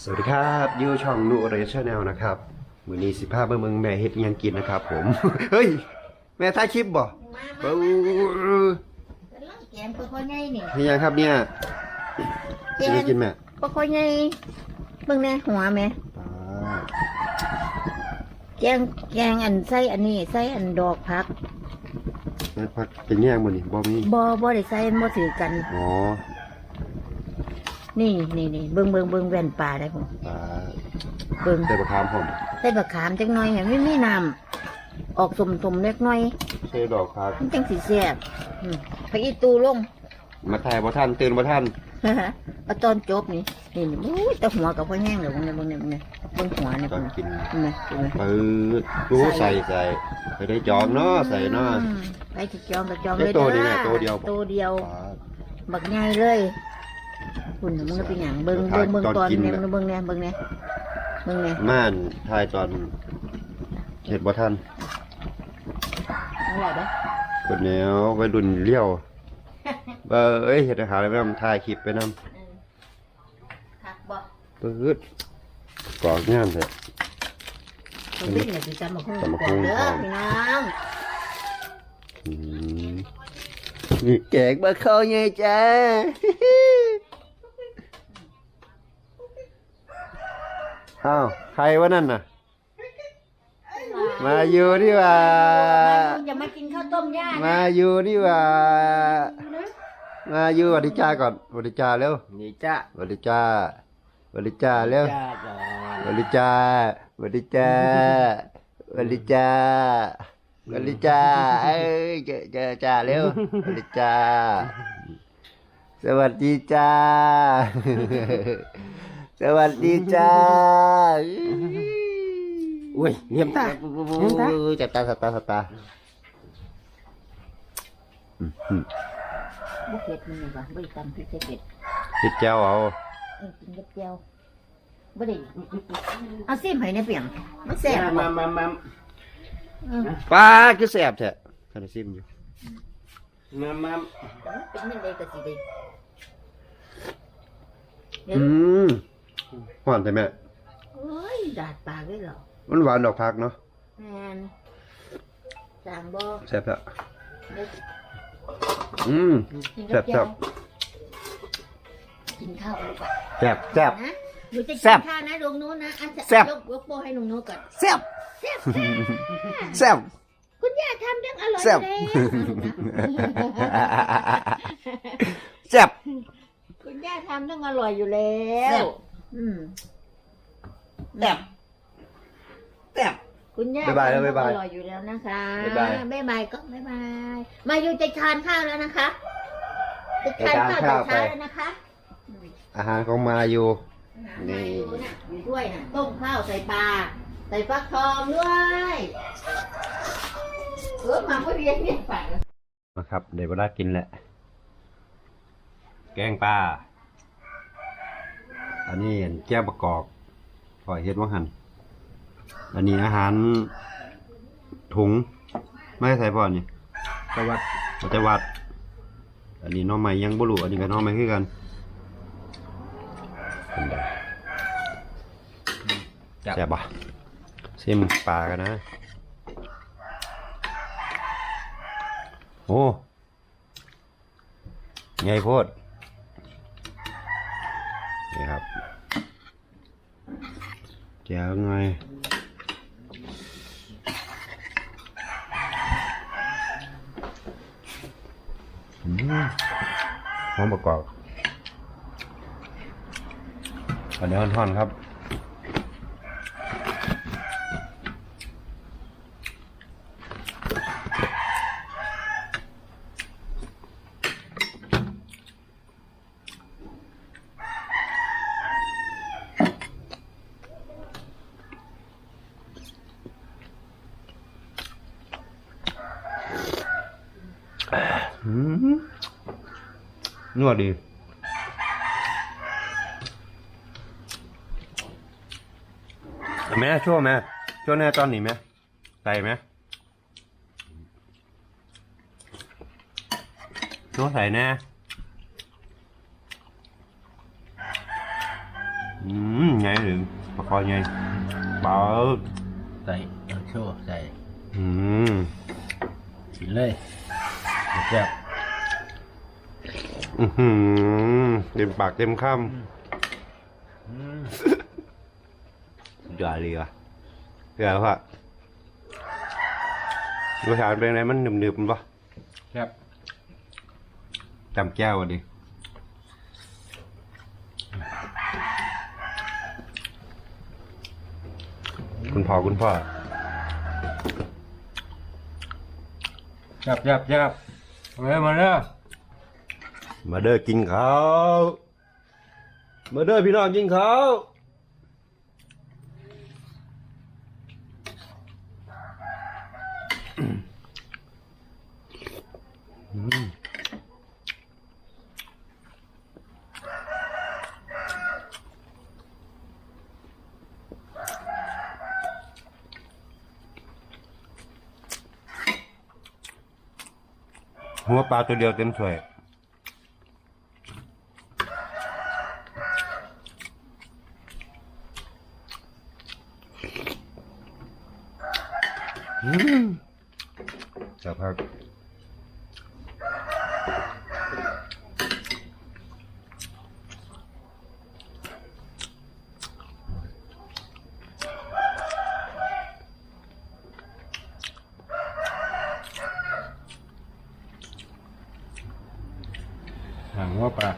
สวัสดีครับยูช่องนูเรชแนลนะครับมือนี้สิพาเบิ่งเบิ่งแม่เฮ็ดอิหยังกินนะครับ ผม เฮ้ย แม่ถ่ายคลิปบ่มาเบ้มาอเป็นร่างแกมปะคอยไงนี่นี่ยังครับเนี่ยแกสิได้กินแม่ปะคอยไงเบิ่งแน่หัวแม่ปลาแกงแกงอันใส่อันนี้ใส่อันดอกผักแม่พักเป็นแย่งบ่นี่บ่มีบ่บ่ได้ใส่บ่ถือกันอ๋อ นี่นี่นี่เบิ่งเบิ่งเบิ่งแว่นปลาได้ผมปลาเบิ่งใส่บะขามผมใส่บักขามจักหน่อยให้ไม่มีน้ำออกสมๆเล็กน้อยใส่ดอกครับมันจังสิแซ่บอืมพระอีตูลง มาถ่ายบ่ทันตื่นบ่ทันเอาตอนจบนี่นี่นี่อุ้ยแต่หัวกับพ่อแห้งเลยเบิ่งเนี่ยเบิ่งเนี่ยเบิ่งเนี่ยเบิ่งหัวเนี่ยตอเบิ่นงกินเนี่ยเบิ่งเนี่ยปื๊ดรู้ใส่ใส่ไปได้จอมเนาะใส่เนาะ อืมไปจะจองก็จองได้เลยตัวนี่เด้ไงอตัวเดียว ตัวเดียว ปลาบักใหญ่เลย คุณน่ะมึงก็เป็นหยังเบิ่งถ่าเบิ่ยงเบิ่งตอนตอนกินเนี่ยน่ะเบิ่งเนี่ยเบิ่งเนี่ยเบิ่งเนี่ยม่านถ่ายตอนเฮ็ดบ่ทันอร่อยเด้อคนแนววัยรุ่นเลี้ยวเบอเอ้ยเฮ็ดอาหารอะไรไปนำถ่ายคลิปไปนำคักบ่ปื๊ดกรอกงามแท้มันเป็นเนี่ยสิจำมาคุ้งจำบักหุ่งเด้อครับพี่น้องอืมนี่แกงบะเข้าไงจ้า อ้าวใครวะนั่นน่ะ มาอยู่ดีกว่า อย่ามากินข้าวต้มย่านะมาอยู่ดีกว่า มาอยู่สวัสดีจ้าก่อนสวัสดีจ้าเร็วนี่จ้าสวัสดีจ้าสวัสดีจ้าเร็วจ้าก่อนสวัสดีจ้าสวัสดีจ้าสวัสดีจ้าสวัสดีจ้าเอ้ยเจอเจอจ้าเร็วสวัสดีจ้า สวัสดีจ้า สวัสดีจ้าอุ้ยเยี่ยมตาเห็นปะจับตาจับตาจับตาอืมอืมบุกเผ็ดมันนี่ว่ะบ่ได้ตำพริกใส่เผ็ดคิดเจ้าเอาเออกินกับเจียวบ่ได้เอาซิมให้ในเปียงมันแซ่บบ่มามามาเออป้าคือแสบแท้ท่านได้ซิมอยู่มามาเป็นยังไงก็สิได้อืม หวานใช่ไหมเอ้ยดาดปากเลยเหรอมันหวานดอกพักเนาะแมนจางบ่แซ่บแล้วเด็กอืมกินแซ่กับบเจีแซ่ยวบกินข้าวดีกว่าแซ่บแซ่บ นะหนูจะแซ่กิบนข้าวนะลุงนู้นนะอะแซ่บ ยกยกโป้ให้ลุงนู้นก่อนแซ่บแซ่บแซ่บคุณย่าทำยังอร่อยแซ่บ เลยแซ่บ คุณย่าทำยังอร่อยอยู่แล้ว อืมแซ่บแซ่บคุณย่าบ๊ายบายแล้วทำบ๊ายบายอร่อยอยู่แล้วนะคะบ๊ายบายบ๊ายบายก็บ๊ายบาย มาอยู่จะทานข้าวแล้วนะคะจะทานข้าวจะทานข้าวแต่เช้าไปแล้วนะคะอาหารของมาอยู่ นี่นี่อยู่น่ะอยู่ด้วยน่ะต้มข้าวใส่ปลาใส่ฟักทองด้วยเออมาพอดีเนี่ยปาก นะครับเดี๋ยวเวลากินแหละ แกงปลา อันนี้แก้วประกอบปล่อยเฮ็ดว่าหันอันนี้อาหารถุงไม่ใส่พอนี่สวัสดีเราจะวัด อันนี้หน้องใหม่ยังบ่รู้อันนี้ก็หน้องใหม่คือกันเป็นไงจ้าแซ่บปะซิมปลากันนะ โอ้ไงโพดนี่ ครับแจ๋วหน่อยหอมประกอบอันนี้ท่อนๆครับ อืม นวดดี แม่ช่วงแม่ช่วงแน่ตอนนี้แม่ใส่ไหมช่วงใส่แน่อืมไงไงหรือปลาคอไงเปล่าใส่เอาโชว์ใส่อืมกินเลยแซ่บ อื้อหือเต็มปากเต็มคำอย่าเลยอะอย่าพ่ะรสชาติเป็นไงมันหนึบๆมันปะแซ่บจำแก้วอะดิคุณพ่อคุณพ่อแซ่บแซ่บแซ่บเอาเลยมาเด้อ มาเด้อกินข้าวมาเด้อพี่น้องกินข้าวหัวปลาตัวเดียวเต็มถ้วย สักพักหางว่าปลา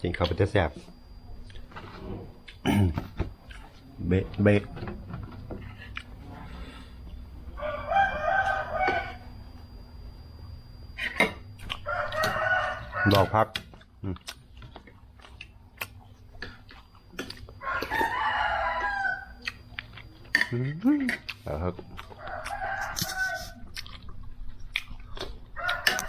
กินข้าวไปจะแสบ เบะเบะดอกพักอืมเอาครับ